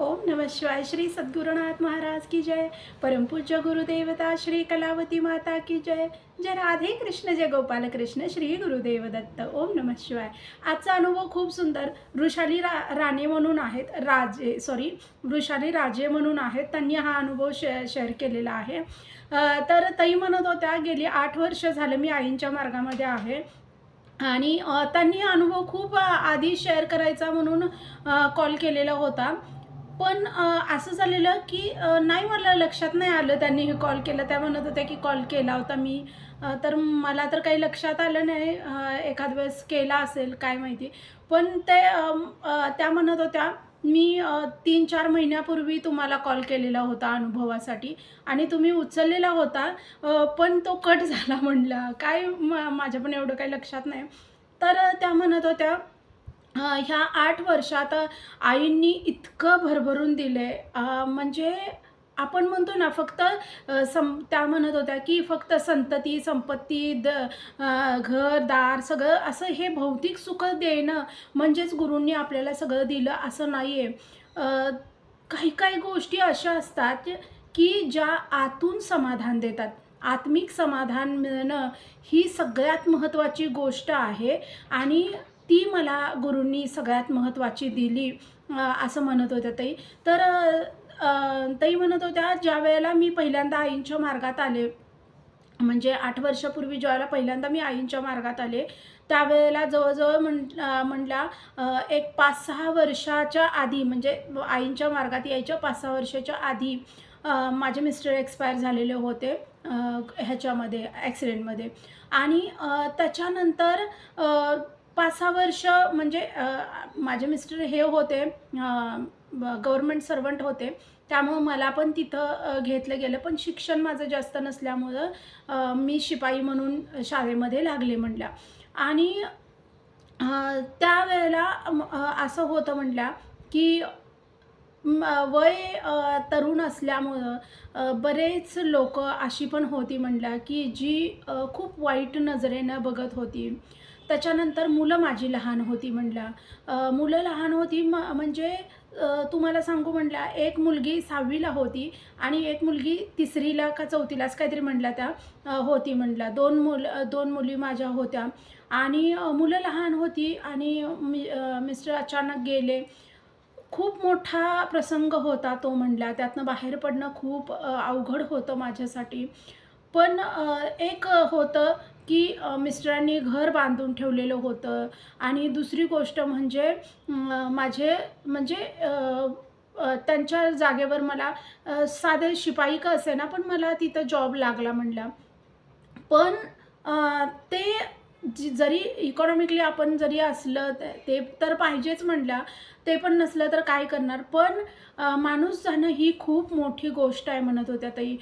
ओम नमः शिवाय श्री सद्गुरुनाथ महाराज की जय। परमपूज्य गुरुदेवता श्री कलावती माता की जय। जय राधे कृष्ण जय गोपाल कृष्ण श्री गुरुदेव दत्त। ओम नमः शिवाय। आजचा अनुभव खूप सुंदर। वृषाली रा राणे म्हणून आहेत राजे सॉरी वृषाली राजे म्हणून आहेत. त्यांनी हा अनुभव शे शेअर केलेला आहे. तर ताई म्हणत होत्या गेली आठ वर्ष झालं मी आईंच्या मार्गामध्ये आहे. आणि त्यांनी अनुभव खूप आधी शेअर करायचा म्हणून कॉल केलेला होता. पण असं झालेलं की नाही मला लक्षात नाही आलं त्यांनी हे कॉल केलं. त्या म्हणत होत्या की कॉल केला होता मी. तर मला तर काही लक्षात आलं नाही एखाद वेळेस केला असेल काय माहिती. पण ते त्या म्हणत होत्या मी तीन चार महिन्यापूर्वी तुम्हाला कॉल केलेला होता अनुभवासाठी आणि तुम्ही उचललेला होता पण तो कट झाला म्हणला. काय माझ्या पण एवढं काही लक्षात नाही. तर त्या म्हणत होत्या ह्या आठ वर्षात आईंनी इतकं भरभरून दिलं आहे म्हणजे आपण म्हणतो ना फक्त सं त्या म्हणत होत्या की फक्त संतती संपत्ती द घर दार सगळं असं हे भौतिक सुख देणं म्हणजेच गुरूंनी आपल्याला सगळं दिलं असं नाही आहे काही काही गोष्टी अशा असतात की ज्या आतून समाधान देतात. आत्मिक समाधान मिळणं ही सगळ्यात महत्त्वाची गोष्ट आहे आणि ती मला गुरूंनी सगळ्यात महत्त्वाची दिली असं म्हणत होत्या ताई. तर ताई म्हणत होत्या ज्या वेळेला मी पहिल्यांदा आईंच्या मार्गात आले म्हणजे आठ वर्षापूर्वी ज्यावेळेला पहिल्यांदा मी आईंच्या मार्गात आले त्यावेळेला जवळजवळ म्हण म्हणला एक पाच सहा वर्षाच्या आधी म्हणजे आईंच्या मार्गात यायच्या पाच सहा वर्षाच्या आधी माझे मिस्टर एक्सपायर झालेले होते ह्याच्यामध्ये ॲक्सिडेंटमध्ये. आणि त्याच्यानंतर पाच सहा वर्ष म्हणजे माझे मिस्टर हे होते गव्हर्मेंट सर्वंट होते. त्यामुळं मला पण तिथं घेतलं गेलं. पण शिक्षण माझं जास्त नसल्यामुळं मी शिपाई म्हणून शाळेमध्ये लागले म्हटल्या आणि त्यावेळेला असं होतं म्हटल्या की वय तरुण असल्यामुळं बरेच लोक अशी पण होती म्हणल्या की जी खूप वाईट नजरेनं बघत होती. त्याच्यानंतर मुलं माझी लहान होती म्हटल्या मुलं लहान होती म म्हणजे तुम्हाला सांगू म्हटल्या एक मुलगी सहावीला होती आणि एक मुलगी तिसरीला का चौथीलाच काहीतरी म्हटल्या त्या होती म्हटल्या दोन मुल दोन मुली माझ्या होत्या. आणि मुलं लहान होती आणि मी मिस्टर अचानक गेले. खूप मोठा प्रसंग होता तो म्हणला त्यातनं बाहेर पडणं खूप अवघड होतं माझ्यासाठी. पण एक होतं की मिस्टरांनी घर बांधून ठेवलेलं होतं. आणि दुसरी गोष्ट म्हणजे माझे म्हणजे त्यांच्या जागेवर मला साधे शिपाई का असे ना पण मला तिथं जॉब लागला म्हणला पण ते जी जरी इकॉनॉमिकली आपण जरी असलं ते तर पाहिजेच म्हटल्या ते पण नसलं तर काय करणार? पण माणूस जाणं ही खूप मोठी गोष्ट आहे म्हणत होत्या ताई.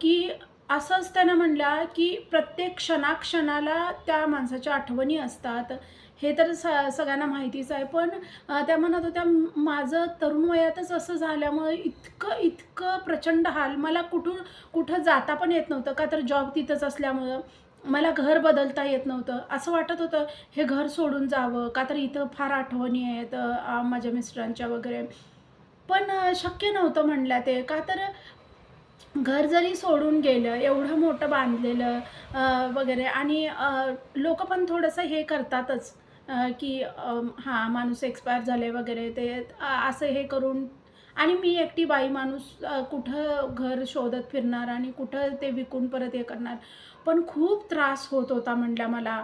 की असंच त्यानं म्हणल्या की प्रत्येक क्षणाक्षणाला त्या माणसाच्या आठवणी असतात. हे तर स सगळ्यांना माहितीच आहे. पण त्या म्हणत होत्या माझं तरुण वयातच असं झाल्यामुळे इतकं इतकं प्रचंड हाल. मला कुठून कुठं जाता पण येत नव्हतं. का तर जॉब तिथंच असल्यामुळं. मला घर बदलता येत नव्हतं. असं वाटत होतं हे घर सोडून जावं का तर इथं फार आठवणी आहेत माझ्या मिस्टरांच्या वगैरे. पण शक्य नव्हतं म्हणल्या ते. का तर घर जरी सोडून गेलं एवढं मोठं बांधलेलं वगैरे आणि लोक पण थोडंसं हे करतातच की हां माणूस एक्सपायर झाले वगैरे ते असं हे करून आणि मी एकटी बाई माणूस कुठं घर शोधत फिरणार आणि कुठं ते विकून परत हे करणार. पण खूप त्रास होत होता म्हटल्या मला.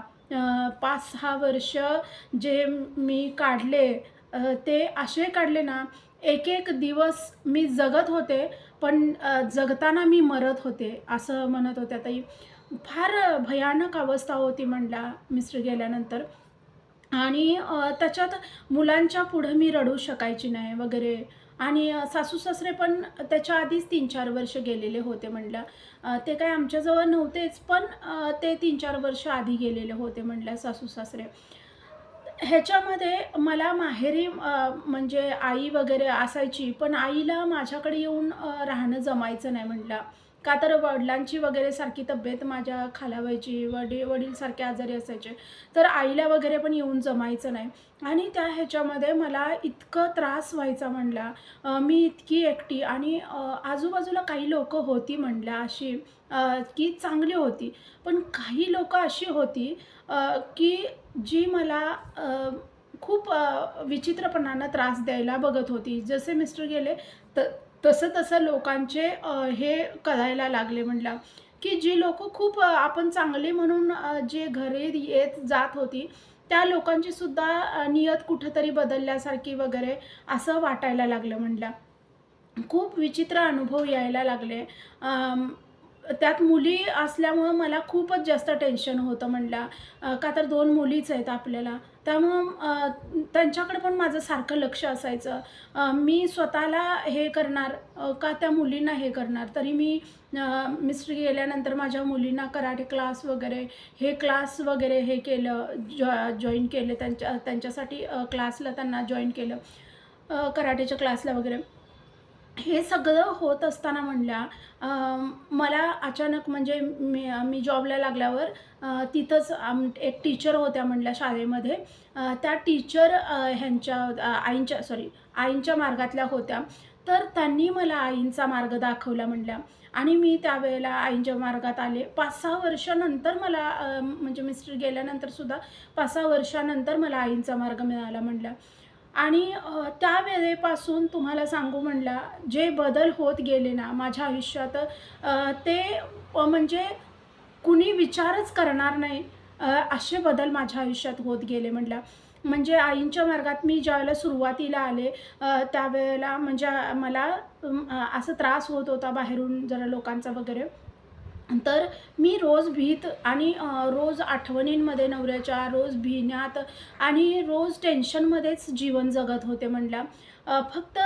पाच सहा वर्ष जे मी काढले ते असे काढले ना एक एक दिवस मी जगत होते पण जगताना मी मरत होते असं म्हणत होत्या ताई. फार भयानक अवस्था होती म्हणला मिस्टर गेल्यानंतर. आणि त्याच्यात मुलांच्या पुढं मी रडू शकायची नाही वगैरे. आणि सासू सासरे पण त्याच्या आधीच तीन चार वर्ष गेलेले होते म्हणलं ते काय आमच्याजवळ नव्हतेच पण ते तीन चार वर्ष आधी गेलेले होते म्हणल्या सासू सासरे. ह्याच्यामध्ये मला माहेरी म्हणजे आई वगैरे असायची पण आईला माझ्याकडे येऊन राहणं जमायचं नाही म्हटलं. का तर वडिलांची वगैरे सारखी तब्येत माझ्या खालावायची वडील वडीलसारखे आजारी असायचे. तर आईला वगैरे पण येऊन जमायचं नाही. आणि त्या ह्याच्यामध्ये मला इतकं त्रास व्हायचा म्हणला. मी इतकी एकटी आणि आजूबाजूला काही लोकं होती म्हणल्या अशी की चांगली होती. पण काही लोक अशी होती की जी मला खूप विचित्रपणानं त्रास द्यायला बघत होती. जसे मिस्टर गेले त तसं तसं लोकांचे हे करायला लागले म्हटलं की जी लोकं खूप आपण चांगले म्हणून जे घरी येत जात होती त्या लोकांची सुद्धा नियत कुठंतरी बदलल्यासारखी वगैरे असं वाटायला लागलं म्हटलं खूप विचित्र अनुभव यायला लागले. त्यात मुली असल्यामुळं मला खूपच जास्त टेन्शन होतं म्हणलं. का तर दोन मुलीच आहेत आपल्याला. त्यामुळं त्यांच्याकडे पण माझं सारखं लक्ष असायचं. मी स्वतःला हे करणार का त्या मुलींना हे करणार? तरी मी मिस्टर गेल्यानंतर माझ्या मुलींना कराटे क्लास वगैरे हे क्लास वगैरे हे केलं जॉ जॉईन केले त्यांच्या त्यांच्यासाठी क्लासला त्यांना जॉईन केलं. कराटेच्या क्लासला वगैरे. हे सगळं होत असताना म्हणल्या मला अचानक म्हणजे मी मी जॉबला लागल्यावर तिथंच आम एक टीचर होत्या म्हणल्या शाळेमध्ये. त्या टीचर ह्यांच्या आईंच्या सॉरी आईंच्या मार्गातल्या होत्या. तर त्यांनी मला आईंचा मार्ग दाखवला म्हणल्या. आणि मी त्यावेळेला आईंच्या मार्गात आले. पाच सहा वर्षानंतर मला म्हणजे मिस्टर गेल्यानंतरसुद्धा पाच सहा वर्षानंतर मला आईंचा मार्ग मिळाला म्हणल्या. आणि त्या वेळेपासून तुम्हाला सांगू म्हणला जे बदल होत गेले ना माझ्या आयुष्यात ते म्हणजे कुणी विचारच करणार नाही असे बदल माझ्या आयुष्यात होत गेले म्हटलं म्हणजे आईंच्या मार्गात मी ज्यावेळेला सुरुवातीला आले त्यावेळेला म्हणजे मला असं त्रास होत होता बाहेरून जरा लोकांचा वगैरे. तर मी रोज भीत आणि रोज आठवणींमध्ये नवऱ्याच्या रोज भिण्यात आणि रोज टेन्शनमध्येच जीवन जगत होते म्हटल्या. फक्त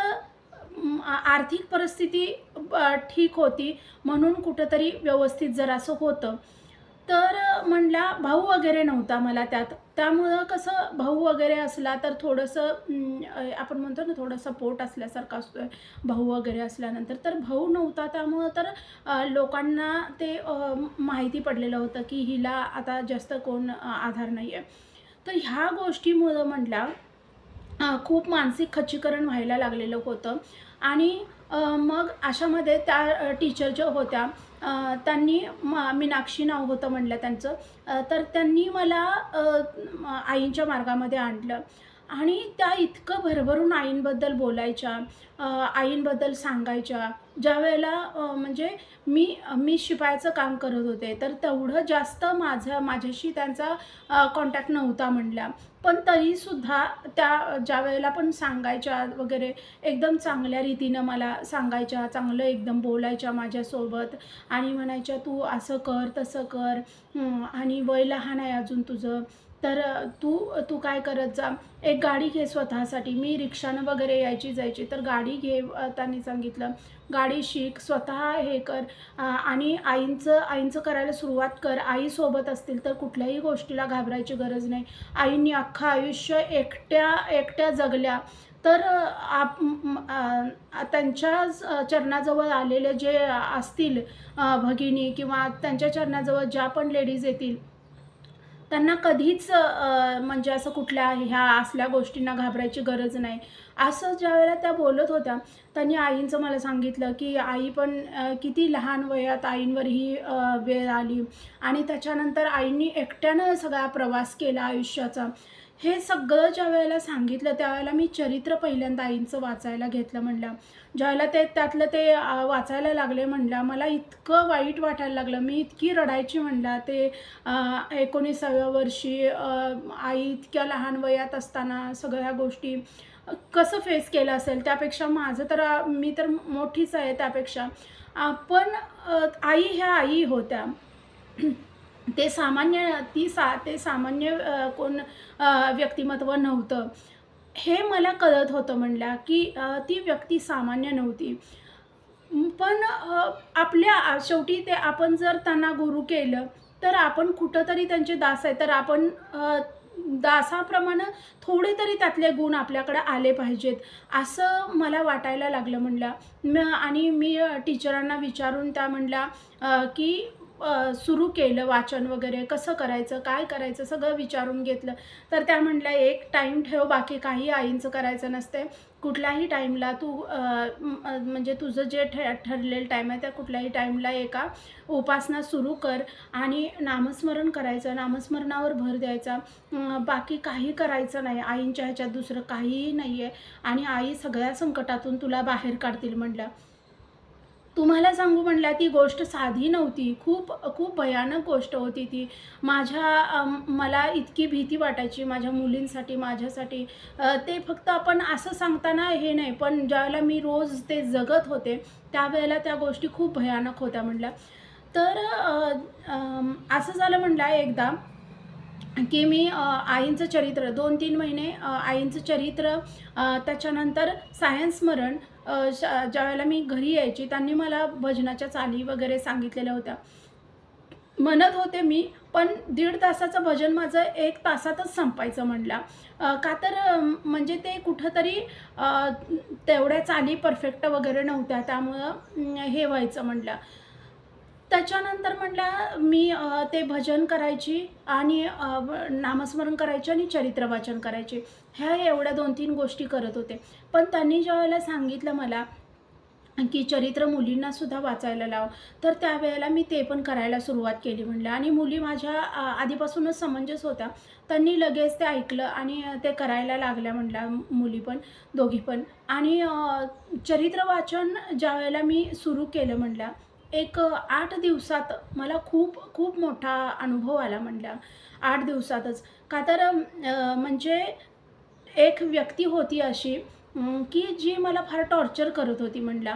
आर्थिक परिस्थिती ठीक होती म्हणून कुठंतरी व्यवस्थित जरासं होतं. तर म्हणला भाऊ वगैरे नव्हता मला त्यात. त्यामुळं कसं भाऊ वगैरे असला तर थोडंसं आपण म्हणतो ना थोडं सपोर्ट असल्यासारखं असतोय भाऊ वगैरे असल्यानंतर. तर भाऊ नव्हता त्यामुळं तर लोकांना ते माहिती पडलेलं होतं की हिला आता जास्त कोण आधार नाही आहे तर ह्या गोष्टीमुळं म्हटला खूप मानसिक खच्चीकरण व्हायला लागलेलं होतं. आणि मग अशामध्ये त्या टीचर ज्या होत्या त्यांनी म मीनाक्षी नाव होतं म्हणलं त्यांचं. तर त्यांनी मला आईंच्या मार्गामध्ये आणलं. आणि त्या इतकं भरभरून आईंबद्दल बोलायच्या आईंबद्दल सांगायच्या. ज्यावेळेला वेळेला म्हणजे मी मी शिपायाचं काम करत होते तर तेवढं जास्त माझं माझ्याशी त्यांचा कॉन्टॅक्ट नव्हता म्हणल्या. पण तरीसुद्धा त्या ज्या वेळेला पण सांगायच्या वगैरे एकदम चांगल्या रीतीनं मला सांगायच्या चांगलं एकदम बोलायच्या माझ्यासोबत. आणि म्हणायच्या तू असं कर तसं कर. आणि वय लहान आहे अजून तुझं. तर तू तू काय करत जा. एक गाडी घे स्वतःसाठी. मी रिक्षानं वगैरे यायची जायची. तर गाडी घे त्यांनी सांगितलं. गाडी शिक स्वतः हे कर. आणि आईंचं आईंचं करायला सुरुवात कर. आई सोबत असतील तर कुठल्याही गोष्टीला घाबरायची गरज नाही. आईंनी अख्खं आयुष्य एकट्या एकट्या जगल्या. तर आप त्यांच्या चरणाजवळ आलेले जे असतील भगिनी किंवा त्यांच्या चरणाजवळ ज्या पण लेडीज येतील त्यांना कधीच म्हणजे असं कुठल्या ह्या असल्या गोष्टींना घाबरायची गरज नाही. असं ज्यावेळेला त्या बोलत होत्या त्यांनी आईंचं मला सांगितलं की आई पण किती लहान वयात आईंवर ही वेळ आली. आणि त्याच्यानंतर आईंनी एकट्यानं सगळा प्रवास केला आयुष्याचा. हे सगळं ज्या वेळेला सांगितलं त्यावेळेला मी चरित्र पहिल्यांदा आईंचं वाचायला घेतलं म्हणलं. ज्यावेळेला ते त्यातलं ते वाचायला लागले म्हणलं मला इतकं वाईट वाटायला लागलं. मी इतकी रडायची म्हणलं ते एकोणीसाव्या वर्षी आई इतक्या लहान वयात असताना सगळ्या गोष्टी कसं फेस केलं असेल त्यापेक्षा माझं तर मी तर मोठीच आहे त्यापेक्षा. पण आई ह्या आई होत्या. ते सामान्य ती सा ते सामान्य कोण व्यक्तिमत्व नव्हतं. हे मला कळत होतं म्हणल्या की ती व्यक्ती सामान्य नव्हती. पण आपल्या शेवटी ते आपण जर त्यांना गुरु केलं तर आपण कुठंतरी त्यांचे दास आहे. तर आपण दासाप्रमाणे थोडे तरी त्यातले गुण आपल्याकडे आले पाहिजेत असं मला वाटायला लागलं म्हणलं. आणि मी टीचरांना विचारून त्या म्हणल्या की सुरू केलं वाचन वगैरे कसं करायचं काय करायचं सगळं विचारून घेतलं. तर त्या म्हटल्या एक टाईम ठेव बाकी काही आईंचं करायचं नसते कुठल्याही टाईमला तू म्हणजे तुझं जे ठ ठरलेलं टाईम आहे त्या कुठल्याही टाईमला एका उपासना सुरू कर आणि नामस्मरण करायचं. नामस्मरणावर भर द्यायचा. बाकी काही करायचं नाही. आईंच्या ह्याच्यात दुसरं काहीही नाही आहे आणि आई सगळ्या संकटातून तुला बाहेर काढतील म्हटलं तुम्हाला सांगू म्हटलं ती गोष्ट साधी नव्हती. खूप खूप भयानक गोष्ट होती ती. माझ्या मला इतकी भीती वाटायची माझ्या मुलींसाठी माझ्यासाठी. ते फक्त आपण असं सांगताना हे नाही पण ज्यावेळेला मी रोज ते जगत होते त्यावेळेला त्या गोष्टी खूप भयानक होत्या म्हणल्या तर असं झालं म्हटलं एकदा की मी आईंचं चरित्र दोन तीन महिने आईंचं चरित्र त्याच्यानंतर सायन्स स्मरण शा ज्यावेळेला मी घरी यायची त्यांनी मला भजनाच्या चाली वगैरे सांगितलेल्या होत्या. म्हणत होते मी पण दीड तासाचं भजन माझं एक तासातच संपायचं म्हणलं. का तर म्हणजे ते कुठंतरी तेवढ्या चाली परफेक्ट वगैरे नव्हत्या त्यामुळं हे व्हायचं म्हणलं. त्याच्यानंतर म्हटलं मी ते भजन करायची आणि नामस्मरण करायचे आणि चरित्र वाचन करायचे. ह्या एवढ्या दोन तीन गोष्टी करत होते. पण त्यांनी ज्या वेळेला सांगितलं मला की चरित्र मुलींना सुद्धा वाचायला लाव तर त्यावेळेला मी ते पण करायला सुरुवात केली म्हणलं. आणि मुली माझ्या आ, आधीपासूनच समंजस होत्या. त्यांनी लगेच ते ऐकलं आणि ते करायला लागल्या म्हणल्या मुली पण दोघी पण. आणि चरित्र वाचन ज्या वेळेला मी सुरू केलं म्हणल्या एक आठ दिवसात मला खूप खूप मोठा अनुभव आला म्हटला आठ दिवसातच. का तर म्हणजे एक व्यक्ती होती अशी की जी मला फार टॉर्चर करत होती म्हणला.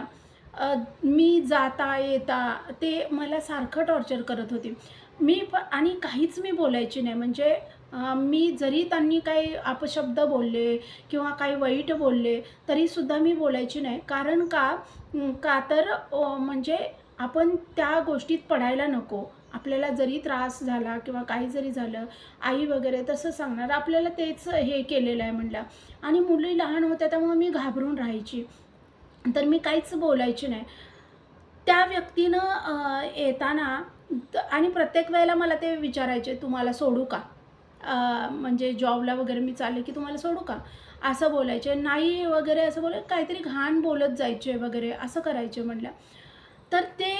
मी जाता येता ते मला सारखं टॉर्चर करत होती. मी प आणि काहीच मी बोलायची नाही. म्हणजे मी जरी त्यांनी काही अपशब्द बोलले किंवा काही वाईट बोलले तरीसुद्धा मी बोलायची नाही. कारण का? का तर म्हणजे आपण त्या गोष्टीत पडायला नको. आपल्याला जरी त्रास झाला किंवा काही जरी झालं आई वगैरे तसं सांगणार आपल्याला तेच हे केलेलं आहे म्हणलं. आणि मुली लहान होत्या त्यामुळे मी घाबरून राहायची. तर मी काहीच बोलायची नाही. त्या व्यक्तीनं येताना आणि प्रत्येक वेळेला मला ते विचारायचे तुम्हाला सोडू का? म्हणजे जॉबला वगैरे मी चालले की तुम्हाला सोडू का? असं बोलायचे. नाही वगैरे असं बोल काहीतरी घाण बोलत जायचे वगैरे असं करायचे म्हटलं तर ते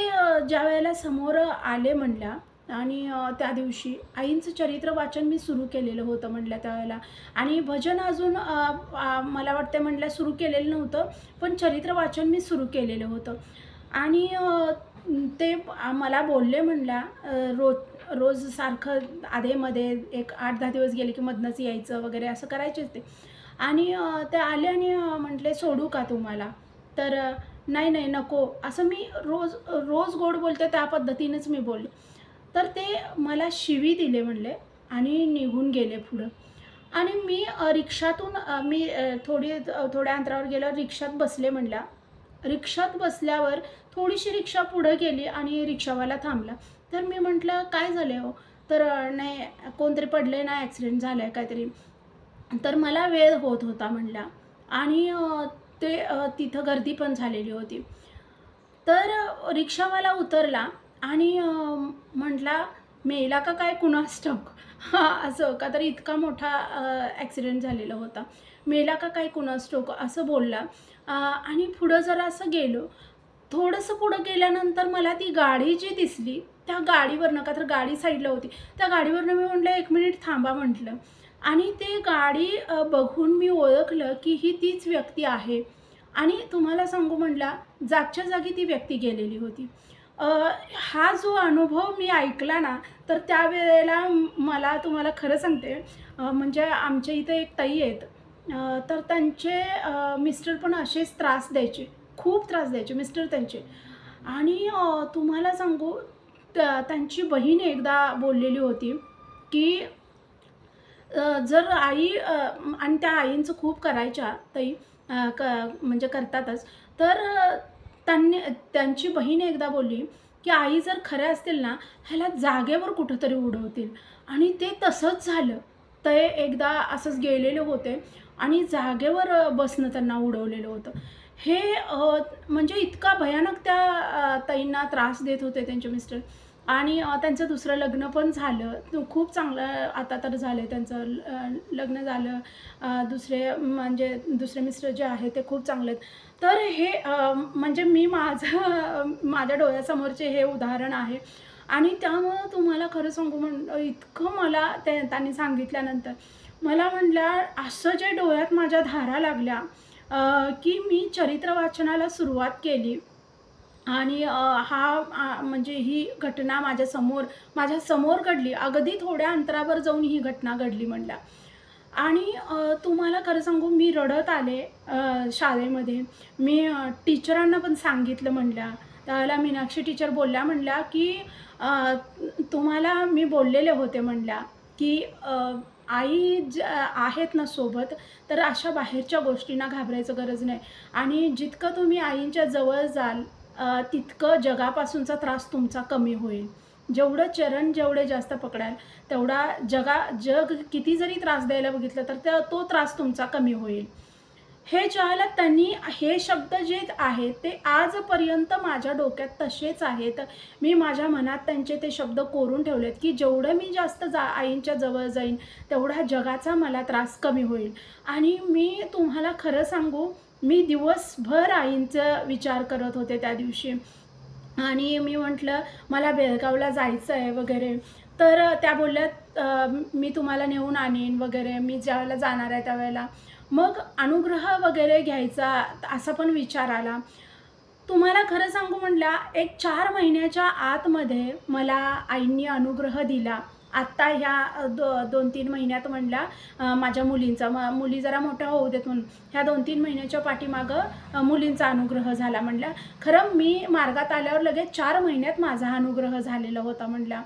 ज्या वेळेला समोर आले म्हणल्या आणि त्या दिवशी आईंचं चरित्र वाचन मी सुरू केलेलं होतं म्हटलं त्यावेळेला. आणि भजन अजून मला वाटतं म्हटलं सुरू केलेलं नव्हतं पण चरित्र वाचन मी सुरू केलेलं होतं. आणि ते मला बोलले म्हणल्या रोज रोज सारखं आधेमध्ये एक आठ दहा दिवस गेले की मधनंच यायचं वगैरे असं करायचेच ते आणि ते आले आणि म्हटले सोडू का तुम्हाला? तर नाही नाही नको. असं मी रोज रोज गोड बोलते त्या पद्धतीनेच मी बोलले. तर ते मला शिवी दिले म्हणले आणि निघून गेले पुढं. आणि मी रिक्षातून मी थोडी थोड्या अंतरावर गेल्यावर रिक्षात बसले म्हणल्या. रिक्षात बसल्यावर थोडीशी रिक्षा पुढं गेली आणि रिक्षावाला थांबला. तर मी म्हटलं काय झालं हो? तर नाही कोणतरी पडले ना ॲक्सिडेंट झालं आहे काहीतरी. तर मला वेळ होत होता म्हणला आणि ते तिथं गर्दी पण झालेली होती. तर रिक्षावाला उतरला आणि म्हटला मेला का काय कुणास ठाऊक? हां असं का तर इतका मोठा ॲक्सिडेंट झालेला होता. मेला का काय कुणास ठाऊक? असं बोलला. आणि पुढं जरा असं गेलो थोडंसं पुढं गेल्यानंतर मला ती गाडी जी दिसली त्या गाडीवरनं का तर गाडी साईडला होती त्या गाडीवरनं मी म्हटलं एक मिनिट थांबा म्हटलं. आणि ते गाडी बघून मी ओळखलं की ही तीच व्यक्ती आहे. आणि तुम्हाला सांगू म्हटला जागच्या जागी ती व्यक्ती गेलेली होती. हा जो अनुभव मी ऐकला ना तर त्यावेळेला मला तुम्हाला खरं सांगते म्हणजे आमच्या इथं एक ताई आहेत. तर त्यांचे मिस्टर पण असेच त्रास द्यायचे खूप त्रास द्यायचे मिस्टर त्यांचे. आणि तुम्हाला सांगू त्या त्यांची बहीण एकदा बोललेली होती की जर आई आणि त्या आईंचं खूप करायच्या ताई क म्हणजे करतातच तर त्यांनी त्यांची बहीण एकदा बोलली की आई जर खऱ्या असतील ना ह्याला जागेवर कुठंतरी उडवतील. आणि ते तसंच झालं. ते एकदा असंच गेलेले होते आणि जागेवर बसणं त्यांना उडवलेलं होतं. हे म्हणजे इतका भयानक त्या ताईंना त्रास देत होते त्यांचे मिस्टर. आणि त्यांचं दुसरं लग्न पण झालं. खूप चांगलं आता तर झालं आहे त्यांचं लग्न झालं. दुसरे म्हणजे दुसरे मिस्टर जे आहे ते खूप चांगले आहेत. तर हे म्हणजे मी माझं माझ्या डोळ्यासमोरचे हे उदाहरण आहे. आणि त्यामुळं तुम्हाला खरं सांगू म्हण इतकं मला ते त्यांनी सांगितल्यानंतर मला म्हटल्या असं जे डोळ्यात माझ्या धारा लागल्या की मी चरित्र वाचनाला सुरुवात केली. आणि हा म्हणजे ही घटना माझ्यासमोर माझ्यासमोर घडली. अगदी थोड्या अंतरावर जाऊन ही घटना घडली म्हणल्या आणि तुम्हाला खरं सांगू मी रडत आले शाळेमध्ये. मी टीचरांना पण सांगितलं म्हणल्या त्याला मीनाक्षी टीचर बोलल्या म्हणल्या की तुम्हाला मी बोललेले होते म्हणल्या की आई ज आहेत ना सोबत तर अशा बाहेरच्या गोष्टींना घाबरायचं गरज नाही. आणि जितकं तुम्ही आईंच्या जवळ जाल तितकं जगापासूनचा त्रास तुमचा कमी होईल. जेवढं चरण जेवढे जास्त पकडाल तेवढा जगा जग किती जरी त्रास द्यायला बघितलं तर त्या तो त्रास तुमचा कमी होईल. हे ज्याला त्यांनी हे शब्द जे आहेत ते आजपर्यंत माझ्या डोक्यात तसेच आहेत. मी माझ्या मनात त्यांचे ते शब्द कोरून ठेवलेत की जेवढं मी जास्त जा आईंच्या जवळ जाईन तेवढा जगाचा मला त्रास कमी होईल. आणि मी तुम्हाला खरं सांगू मी दिवसभर आईंचा विचार करत होते त्या दिवशी. आणि मी म्हटलं मला बेळगावला जायचं आहे वगैरे. तर त्या बोलल्यात मी तुम्हाला नेऊन आणेन वगैरे. मी ज्यावेळेला जाणार आहे त्यावेळेला. मग अनुग्रह वगैरे घ्यायचा असा पण विचार आला. तुम्हाला खरं सांगू म्हटल्या एक चार महिन्याच्या आतमध्ये मला आईंनी अनुग्रह दिला. आत्ता ह्या दो दोन तीन महिन्यात म्हणल्या माझ्या मुलींचा. म मुली जरा मोठ्या होऊ देत म्हणून. ह्या दोन तीन महिन्याच्या पाठीमागं मुलींचा अनुग्रह झाला म्हणल्या. खरं मी मार्गात आल्यावर लगेच चार महिन्यात माझा अनुग्रह झालेला होता म्हणल्या.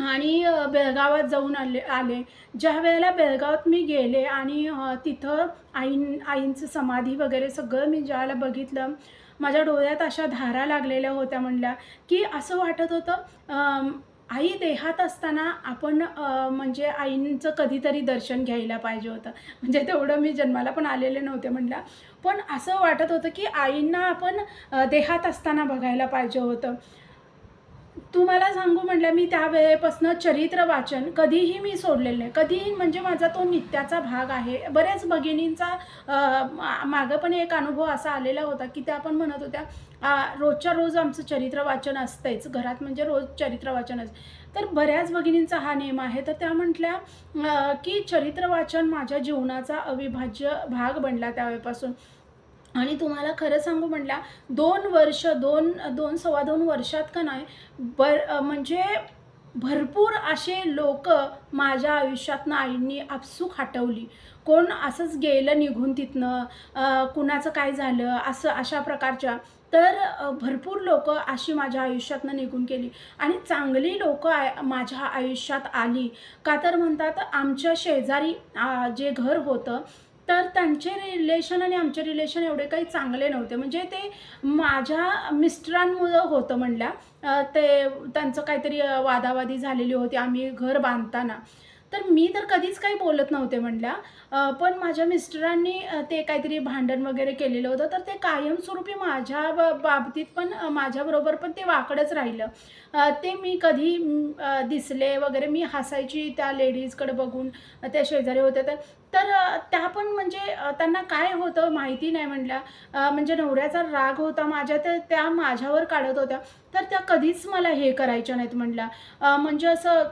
आणि बेळगावात जाऊन आले आले. ज्या वेळेला बेळगावात मी गेले आणि तिथं आईन आईंचं समाधी वगैरे सगळं मी ज्यावेळेला बघितलं माझ्या डोळ्यात अशा धारा लागलेल्या होत्या म्हणल्या की असं वाटत होतं आई देहात असताना आपण म्हणजे आईंचं कधीतरी दर्शन घ्यायला पाहिजे होतं. म्हणजे तेवढं मी जन्माला पण आलेले नव्हते म्हटलं. पण असं वाटत होतं की आईंना आपण देहात असताना बघायला पाहिजे होतं. तुम्हाला सांगू म्हटलं मी त्या वेळेपासनं चरित्र वाचन कधीही मी सोडलेलं नाही. कधीही म्हणजे माझा तो नित्याचा भाग आहे. बऱ्याच भगिनींचा मागं पण एक अनुभव असा आलेला होता की त्या पण म्हणत होत्या रोजच्या रोज आमचं चरित्र वाचन असतंच घरात म्हणजे रोज चरित्र वाचन असतं तर बऱ्याच भगिनींचा हा नियम आहे. तर त्या म्हटल्या की चरित्र वाचन माझ्या जीवनाचा अविभाज्य भाग बनला त्यावेळेपासून. आणि तुम्हाला खरं सांगू म्हटल्या दोन वर्ष दोन दोन सव्वा दोन वर्षात का नाही बर म्हणजे भरपूर असे लोक माझ्या आयुष्यातनं आईंनी आपसूक हटवली. कोण असंच गेलं निघून तिथनं कुणाचं काय झालं असं अशा प्रकारच्या. तर भरपूर लोक अशी माझ्या आयुष्यातनं निघून गेली. आणि चांगली लोक माझ्या आयुष्यात आली. का तर म्हणतात आमच्या शेजारी जे घर होतं तर त्यांचे रिलेशन आणि आमचे रिलेशन एवढे काही चांगले नव्हते. म्हणजे ते माझ्या मिस्टरांमुळं होतं म्हणल्या. ते त्यांचं काहीतरी वादावादी झालेली होती आम्ही घर बांधताना. तर मी तर कधीच काही बोलत नव्हते म्हणल्या पण माझ्या मिस्टरांनी ते काहीतरी भांडण वगैरे केलेलं होतं. तर ते कायमस्वरूपी माझ्या बाबतीत पण माझ्याबरोबर पण ते वाकडंच राहिलं. ते मी कधी दिसले वगैरे मी हसायची त्या लेडीजकडे बघून त्या शेजारी होत्या तर. तर त्या पण म्हणजे त्यांना काय होतं माहिती नाही म्हणल्या म्हणजे नवऱ्याचा राग होता माझ्या तर त्या माझ्यावर काढत होत्या. तर त्या कधीच मला हे करायच्या नाहीत म्हणल्या म्हणजे असं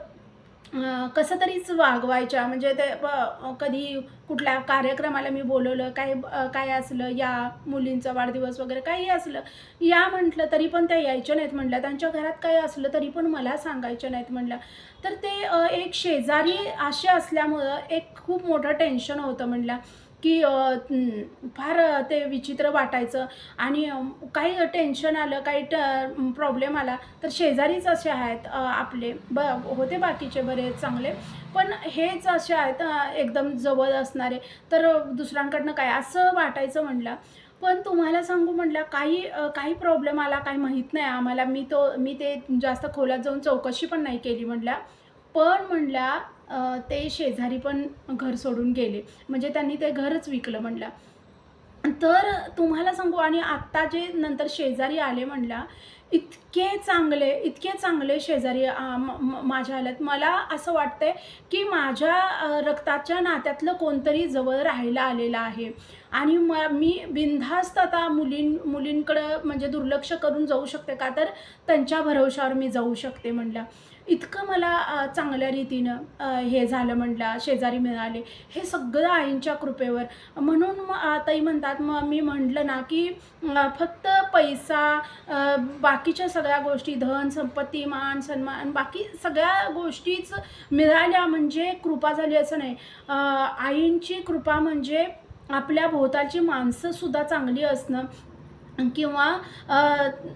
कसं तरीच वागवायच्या. म्हणजे ते कधी कुठल्या कार्यक्रमाला मी बोलवलं काय काय असलं या मुलींचा वाढदिवस वगैरे काही असलं या म्हटलं तरी पण त्या यायच्या नाहीत म्हटल्या. त्यांच्या घरात काही असलं तरी पण मला सांगायच्या नाहीत म्हटल्या. तर ते एक शेजारी असे असल्यामुळं एक खूप मोठं टेन्शन होतं म्हटलं की फार ते विचित्र वाटायचं. आणि काही टेन्शन आलं काही ट प्रॉब्लेम आला तर शेजारीच असे आहेत आपले. ब होते बाकीचे बरेच चांगले. पण हेच असे आहेत एकदम जवळ असणारे. तर दुसऱ्यांकडनं काय? असं वाटायचं म्हणलं. पण तुम्हाला सांगू म्हटलं काही काही प्रॉब्लेम आला काही माहीत नाही आम्हाला. मी तो मी ते जास्त खोलात जाऊन चौकशी पण नाही केली म्हटल्या पण म्हणल्या ते शेजारी पण घर सोडून गेले. म्हणजे त्यांनी ते घरच विकलं म्हणलं. तर तुम्हाला सांगू आणि आत्ता जे नंतर शेजारी आले म्हणला इतके चांगले इतके चांगले शेजारी माझ्या आल्यात. मला असं वाटतंय की माझ्या रक्ताच्या नात्यातलं कोणतरी जवळ राहायला आलेलं आहे. आणि म मी बिनधास्त आता मुलीं मुलींकडं म्हणजे दुर्लक्ष करून जाऊ शकते का? तर त्यांच्या भरवशावर मी जाऊ शकते म्हणलं. इतकं मला चांगल्या रीतीनं हे झालं म्हटलं शेजारी मिळाले हे सगळं आईंच्या कृपेवर. म्हणून मग आताही ताई म्हणतात मग मी म्हटलं ना की फक्त पैसा बाकीच्या सगळ्या गोष्टी धन संपत्ती मान सन्मान बाकी सगळ्या गोष्टीच मिळाल्या म्हणजे कृपा झाली असं नाही. आईंची कृपा म्हणजे आपल्या भोवतालची माणसंसुद्धा चांगली असणं. किंवा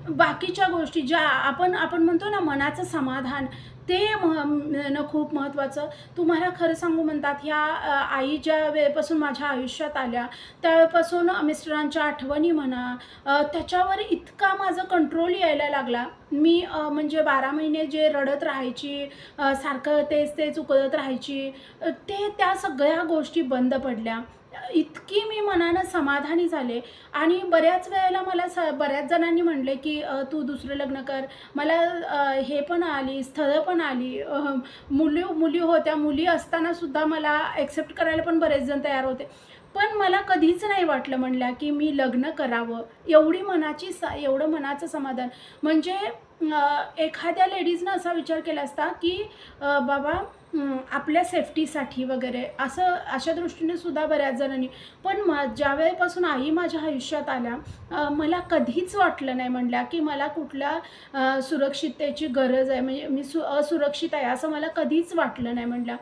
बाकीच्या गोष्टी ज्या आपण आपण म्हणतो ना मनाचं समाधान ते म मिळणं खूप महत्त्वाचं. तुम्हाला खरं सांगू म्हणतात ह्या आई ज्या वेळेपासून माझ्या आयुष्यात आल्या त्यावेळेपासून मिस्टरांच्या आठवणी म्हणा त्याच्यावर इतका माझं कंट्रोल यायला लागला. मी म्हणजे बारा महिने जे रडत राहायची सारखं तेच तेच उकळत राहायची ते त्या सगळ्या गोष्टी बंद पडल्या. इतकी मी मनानं समाधानी झाले. आणि बऱ्याच वेळेला मला स बऱ्याच जणांनी म्हणले की तू दुसरं लग्न कर. मला हे पण आली स्थळं पण आली. मुली मुली होत्या. मुली असतानासुद्धा मला ॲक्सेप्ट करायला पण बरेच जण तयार होते. पण मला कधीच नाही वाटलं म्हणल्या की मी लग्न करावं. एवढी मनाची स एवढं मनाचं समाधान. म्हणजे एखाद्या लेडीजनं असा विचार केला असता की बाबा आपल्या सेफ्टीसाठी वगैरे असं अशा दृष्टीने सुद्धा बऱ्याच जणांनी. पण मा ज्या वेळेपासून आई माझ्या आयुष्यात आल्या मला कधीच वाटलं नाही म्हणल्या की मला कुठल्या सुरक्षिततेची गरज आहे. म्हणजे मी सु असुरक्षित आहे असं मला कधीच वाटलं नाही म्हणल्या.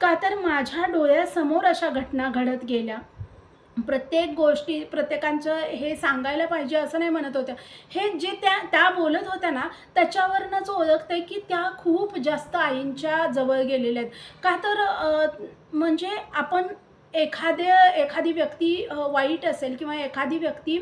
का तर माझ्या डोळ्यासमोर अशा घटना घडत गेल्या. प्रत्येक गोष्टी प्रत्येकांचं हे सांगायला पाहिजे असं नाही म्हणत होत्या. हे जे त्या त्या बोलत होत्या ना त्याच्यावरनंच ओळखते की त्या खूप जास्त आईंच्या जवळ गेलेल्या आहेत. का तर म्हणजे आपण एखाद्या एखादी व्यक्ती वाईट असेल किंवा एखादी व्यक्ती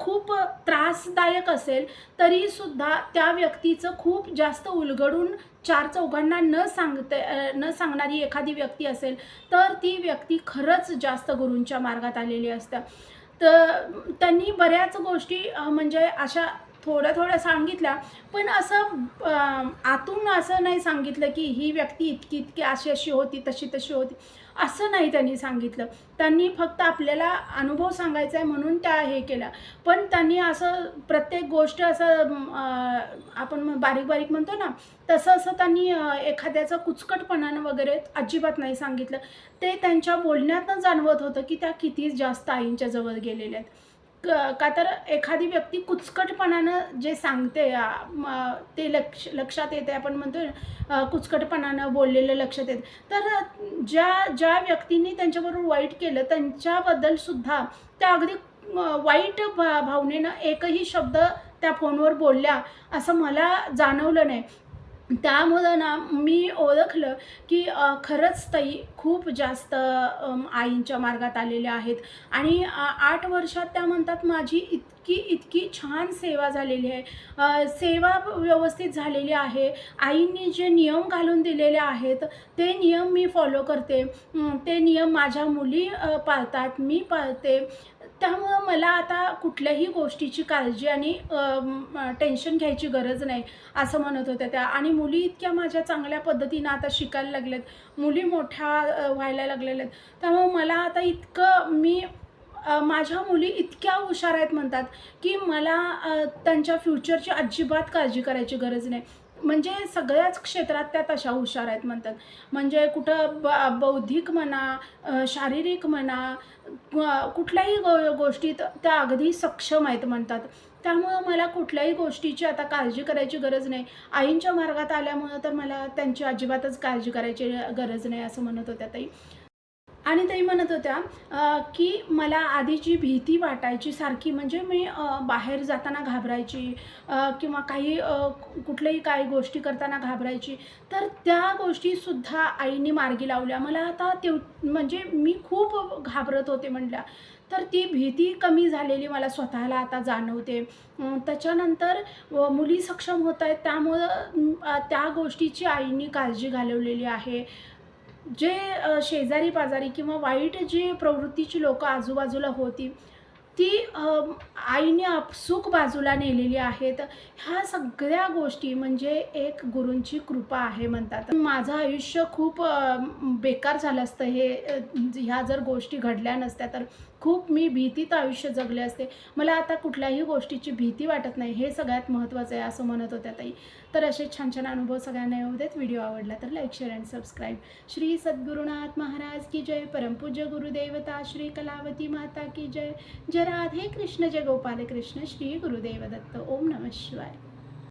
खूप त्रासदायक असेल तरीसुद्धा त्या व्यक्तीचं खूप जास्त उलगडून चार चौघांना न सांगते न सांगणारी एखादी व्यक्ती असेल तर ती व्यक्ती खरंच जास्त गुरूंच्या मार्गात आलेली असतं. तर त्यांनी बऱ्याच गोष्टी म्हणजे अशा थोड्या थोड्या सांगितल्या पण असं आतून असं नाही सांगितलं की ही व्यक्ती इतकी इतकी अशी अशी होती तशी तशी होती. असं नाही त्यांनी सांगितलं. त्यांनी फक्त आपल्याला अनुभव सांगायचा आहे म्हणून त्या हे केल्या. पण त्यांनी असं प्रत्येक गोष्ट असं आपण बारीक बारीक म्हणतो ना तसं असं त्यांनी एखाद्याचं कुचकटपणानं वगैरे अजिबात नाही सांगितलं. ते त्यांच्या बोलण्यातनं जाणवत होतं की त्या किती जास्त आईंच्या जवळ गेलेल्या आहेत. क का तर एखादी व्यक्ती कुचकटपणानं जे सांगते ते लक्ष लक्षात येते आपण म्हणतो कुचकटपणानं बोललेलं लक्षात येते. तर ज्या ज्या व्यक्तींनी त्यांच्याबरोबर वाईट केलं त्यांच्याबद्दलसुद्धा त्या अगदी वाईट भा भावनेनं एकही शब्द त्या फोनवर बोलल्या असं मला जाणवलं नाही. त्यामुळं ना मी ओळखलं की खरंच ताई खूप जास्त आईंच्या मार्गात आलेल्या आहेत. आणि आठ वर्षात त्या म्हणतात माझी इतकी इतकी छान सेवा झालेली आहे. सेवा व्यवस्थित झालेली आहे. आईंनी जे नियम घालून दिलेले आहेत ते नियम मी फॉलो करते. ते नियम माझ्या मुली पाळतात मी पाळते. त्यामुळं मला आता कुठल्याही गोष्टीची काळजी आणि टेन्शन घ्यायची गरज नाही असं म्हणत होत्या त्या. आणि मुली इतक्या माझ्या चांगल्या पद्धतीनं आता शिकायला लागल्यात. मुली मोठ्या व्हायला लागलेल्या आहेत. त्यामुळं मला आता इतकं मी माझ्या मुली इतक्या हुशार आहेत म्हणतात की मला त्यांच्या फ्युचरची अजिबात काळजी करायची गरज नाही. म्हणजे सगळ्याच क्षेत्रात त्या तशा हुशार आहेत म्हणतात. म्हणजे कुठं ब बौद्धिक म्हणा शारीरिक म्हणा कुठल्याही गो गोष्टीत त्या अगदी सक्षम आहेत म्हणतात. त्यामुळं मला कुठल्याही गोष्टीची आता काळजी करायची गरज नाही. आईंच्या मार्गात आल्यामुळं तर मला त्यांची अजिबातच काळजी करायची गरज नाही असं म्हणत होत्या ताई. आणि ताई म्हणत होत्या की मला आधी जी भीती वाटायची सारखी म्हणजे मी बाहेर जाताना घाबरायची किंवा काही कुठल्याही काही गोष्टी करताना घाबरायची तर त्या गोष्टीसुद्धा आईने मार्गी लावल्या. मला आता ते म्हणजे मी खूप घाबरत होते म्हटल्या तर ती भीती कमी झालेली मला स्वतःला आता जाणवते. त्याच्यानंतर मुली सक्षम होत आहेत त्यामुळं त्या गोष्टीची आईने काळजी घालवलेली आहे. जे शेजारी पाजारी किंवा वाईट जी प्रवृत्तीची लोकं आजूबाजूला होती ती आईने आपसूक बाजूला नेलेली आहेत. ह्या सगळ्या गोष्टी म्हणजे एक गुरूंची कृपा आहे म्हणतात. माझं आयुष्य खूप बेकार झालं असतं हे ह्या जर गोष्टी घडल्या नसत्या तर खूप मी भीतीत आयुष्य जगले असते. मला आता कुठल्याही गोष्टीची भीती वाटत नाही. हे सगळ्यात महत्त्वाचं आहे असं म्हणत होत्या ताई. तर असे छान छान अनुभव सगळ्यांना येऊ देत. व्हिडिओ आवडला तर like share and subscribe. Shri Sadgurunath Maharaj की जय. परमपूज्य गुरुदेवता श्री कलावती माता की जय. जय राधे कृष्ण जय गोपाल कृष्ण श्री गुरुदेव दत्त. ओम नमः शिवाय.